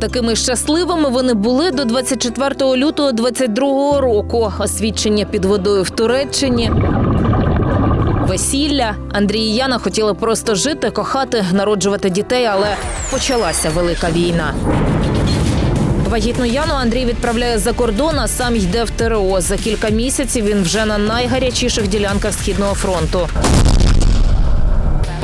Такими щасливими вони були до 24 лютого 22 року. Освідчення під водою в Туреччині. Весілля Андрій і Яна хотіли просто жити, кохати, народжувати дітей, але почалася велика війна. Вагітну Яну Андрій відправляє за кордон, а сам йде в ТРО. За кілька місяців він вже на найгарячіших ділянках східного фронту.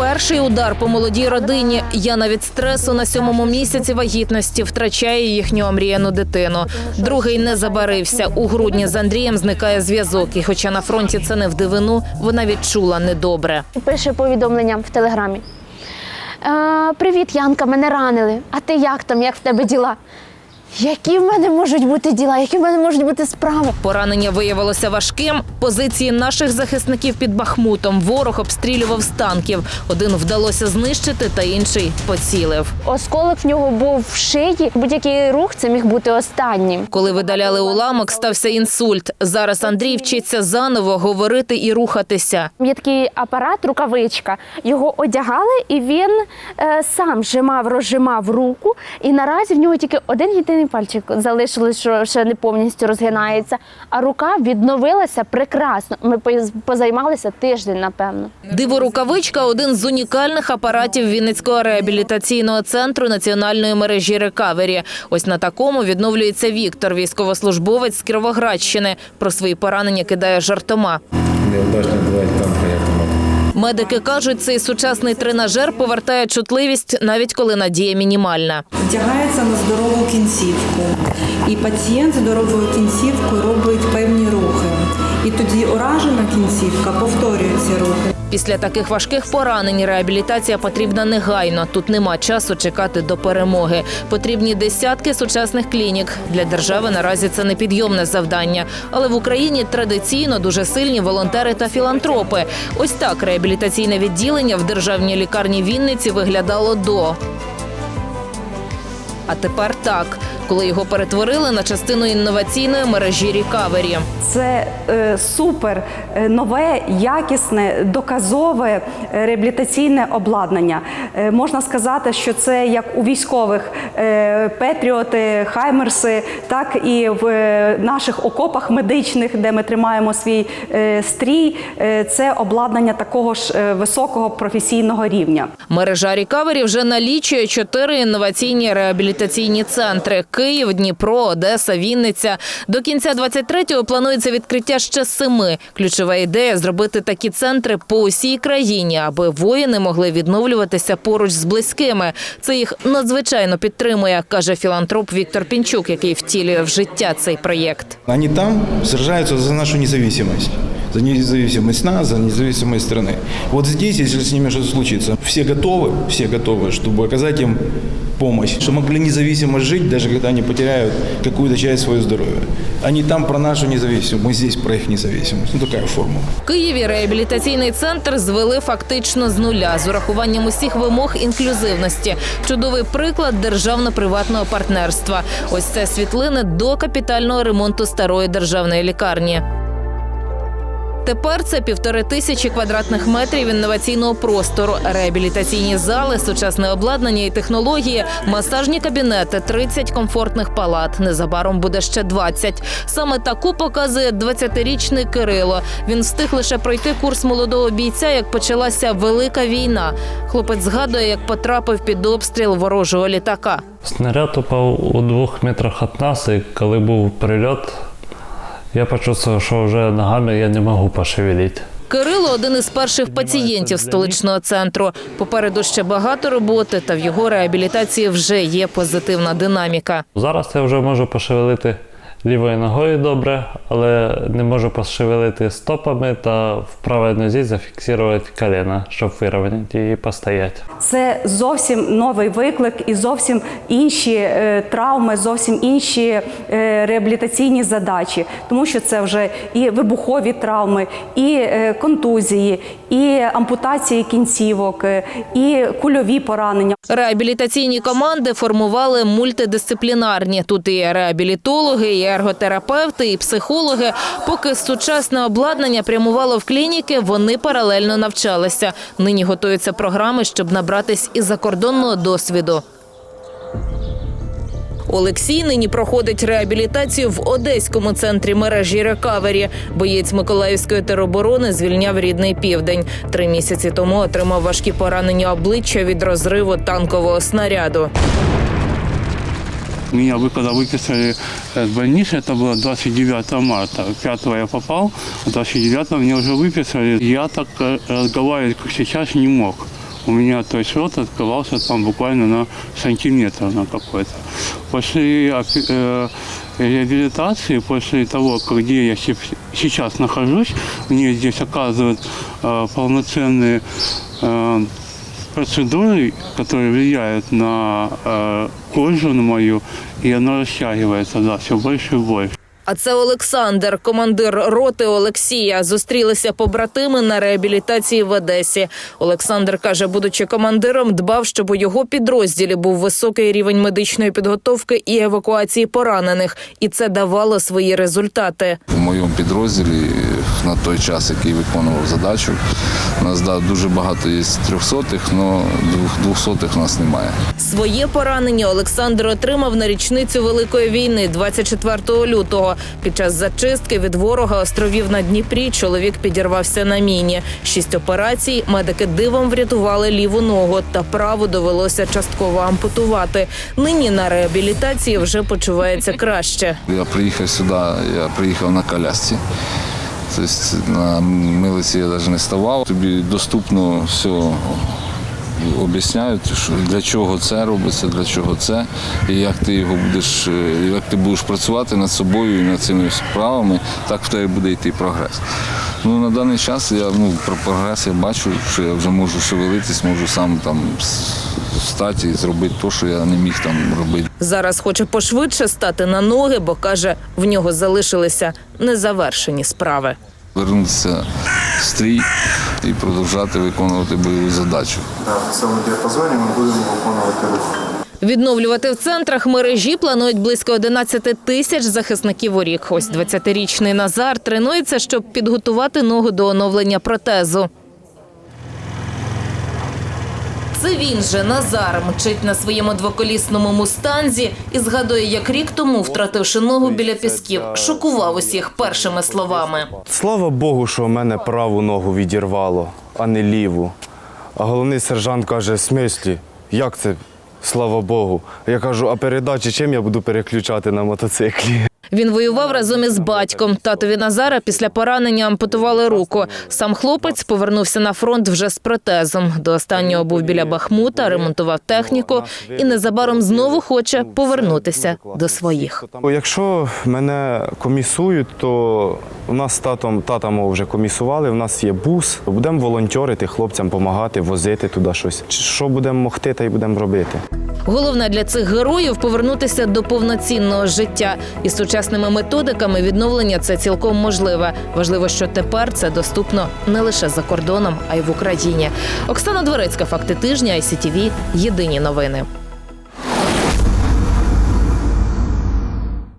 Перший удар по молодій родині. Яна від стресу на сьомому місяці вагітності втрачає їхню омріяну дитину. Другий не забарився. У грудні з Андрієм зникає зв'язок. І хоча на фронті це не в дивину, вона відчула недобре. Пише повідомлення в телеграмі. Е, Привіт, Янка, мене ранили. А ти як там? Як в тебе діла? Які в мене можуть бути діла? Які в мене можуть бути справи? Поранення виявилося важким. Позиції наших захисників під Бахмутом ворог обстрілював з танків. Один вдалося знищити, та інший поцілив. Осколок в нього був в шиї. Будь-який рух це міг бути останнім. Коли видаляли уламок, стався інсульт. Зараз Андрій вчиться заново говорити і рухатися. Є такий апарат, рукавичка. Його одягали, і він е, сам зжимав, розжимав руку. І наразі в нього тільки один єдиний пальчик залишилось, що ще не повністю розгинається. А рука відновилася прекрасно. Ми позаймалися тиждень, напевно. Диворукавичка один з унікальних апаратів Вінницького реабілітаційного центру національної мережі Рекавері. Ось на такому відновлюється Віктор, військовослужбовець з Кіровоградщини. Про свої поранення кидає жартома. Неудачно бывает там. Медики кажуть, цей сучасний тренажер повертає чутливість, навіть коли надія мінімальна. Вдягається на здорову кінцівку, і пацієнт здоровою кінцівкою робить певні рухи. І тоді уражена кінцівка повторює ці рухи. Після таких важких поранень реабілітація потрібна негайно. Тут нема часу чекати до перемоги. Потрібні десятки сучасних клінік. Для держави наразі це непідйомне завдання. Але в Україні традиційно дуже сильні волонтери та філантропи. Ось так реабілітаційне відділення в державній лікарні Вінниці виглядало до. А тепер так, коли його перетворили на частину інноваційної мережі Рікавері. Це е, супер е, нове, якісне, доказове е, реабілітаційне обладнання. Е, можна сказати, що це як у військових е, Петріоти, Хаймерси, так і в е, наших окопах медичних, де ми тримаємо свій е, стрій. Е, це обладнання такого ж е, високого професійного рівня. Мережа Рікавері вже налічує чотири інноваційні реабілітаційні центри: Київ, Дніпро, Одеса, Вінниця. До кінця 23-го планується відкриття ще семи. Ключова ідея зробити такі центри по усій країні, аби воїни могли відновлюватися поруч з близькими. Це їх надзвичайно підтримує, каже філантроп Віктор Пінчук, який втілює в життя цей проєкт. Они там сражаются за нашу независимость. За независимость нас, за независимость страны. Вот здесь, если с ними что-то случится, все готовы, все готовы, чтобы оказать им помощь, чтобы могли независимо жить, даже когда они потеряют какую-то часть своего здоровья. Они там про нашу независимость, мы здесь про их независимость. Ну, такая формула. В Києві реабілітаційний центр звели фактично з нуля з урахуванням усіх вимог інклюзивності. Чудовий приклад державно-приватного партнерства. Ось це світлини до капітального ремонту старої державної лікарні. Тепер це півтори тисячі квадратних метрів інноваційного простору, реабілітаційні зали, сучасне обладнання і технології, масажні кабінети, 30 комфортних палат. Незабаром буде ще 20. Саме таку показує 20-річний Кирило. Він встиг лише пройти курс молодого бійця, як почалася велика війна. Хлопець згадує, як потрапив під обстріл ворожого літака. Снаряд упав у двох метрах від нас, і коли був прильот, я почувствував, що вже ногами я не можу пошевелити. Кирило один із перших пацієнтів столичного центру. Попереду ще багато роботи, та в його реабілітації вже є позитивна динаміка. Зараз я вже можу пошевелити лівою ногою добре, але не можу пошевелити стопами та в правій нозі зафіксувати коліна, щоб вирівняти і постояти. Це зовсім новий виклик і зовсім інші е, травми, зовсім інші е, реабілітаційні задачі, тому що це вже і вибухові травми, і е, контузії, і ампутації кінцівок, е, і кульові поранення. Реабілітаційні команди формували мультидисциплінарні. Тут і реабілітологи, і ерготерапевти, і психологи. Поки сучасне обладнання прямувало в клініки, вони паралельно навчалися. Нині готуються програми, щоб набратись і закордонного досвіду. Олексій нині проходить реабілітацію в одеському центрі мережі рекавері. Боєць Миколаївської тероборони звільняв рідний південь. Три місяці тому отримав важкі поранення обличчя від розриву танкового снаряду. Меня вы когда выписали э, с больницы, это было 29 марта. 5 я попал, а 29 меня уже выписали. Я так э, разговаривать, как сейчас, не мог. У меня, то есть, рот открывался там буквально на сантиметр на какой-то. После опе- э, реабилитации, после того, где я се- сейчас нахожусь, мне здесь оказывают э, полноценные э, процедуры, которые влияют на э, кожу на мою, и она растягивается, да, все больше и больше. А це Олександр, командир роти Олексія. Зустрілися побратими на реабілітації в Одесі. Олександр каже, будучи командиром, дбав, щоб у його підрозділі був високий рівень медичної підготовки і евакуації поранених, і це давало свої результати. В моєму підрозділі на той час, який виконував задачу, у нас да, дуже багато є трьохсотих, але двохсотих у нас немає. Своє поранення Олександр отримав на річницю Великої війни 24 лютого. Під час зачистки від ворога островів на Дніпрі чоловік підірвався на міні. Шість операцій медики дивом врятували ліву ногу та праву довелося частково ампутувати. Нині на реабілітації вже почувається краще. Я приїхав сюди, я приїхав на колясці. Тобто на милиці я навіть не ставав. Тобі доступно все об'ясняють, для чого це робиться, для чого це, і як ти його будеш, е, як ти будеш працювати над собою і над цими справами, так в тебе буде йти прогрес. Ну, на даний час я ну, про прогрес я бачу, що я вже можу шевелитись, можу сам там встати і зробити те, що я не міг там робити. Зараз хоче пошвидше стати на ноги, бо каже, в нього залишилися незавершені справи. Вернутися стрій і продовжати виконувати бойову задачу. В цьому діапазоні ми будемо виконувати рух. Відновлювати в центрах мережі планують близько 11 тисяч захисників у рік. Ось 20-річний Назар тренується, щоб підготувати ногу до оновлення протезу. Це він же Назар мчить на своєму двоколісному мустанзі і згадує, як рік тому, втративши ногу біля пісків, шокував усіх першими словами. Слава Богу, що в мене праву ногу відірвало, а не ліву. А головний сержант каже: смислі, як це? Слава Богу. Я кажу, а передачі чим я буду переключати на мотоциклі? Він воював разом із батьком. Татові Назара після поранення ампутували руку. Сам хлопець повернувся на фронт вже з протезом. До останнього був біля Бахмута, ремонтував техніку і незабаром знову хоче повернутися до своїх. Якщо мене комісують, то у нас з татом тата мого вже комісували. У нас є бус. Будемо волонтерити, хлопцям допомагати, возити туди щось. Що будемо могти, та й будемо робити. Головне для цих героїв повернутися до повноцінного життя. І сучасними методиками відновлення це цілком можливе. Важливо, що тепер це доступно не лише за кордоном, а й в Україні. Оксана Дворецька, факти тижня, ICTV, Єдині новини.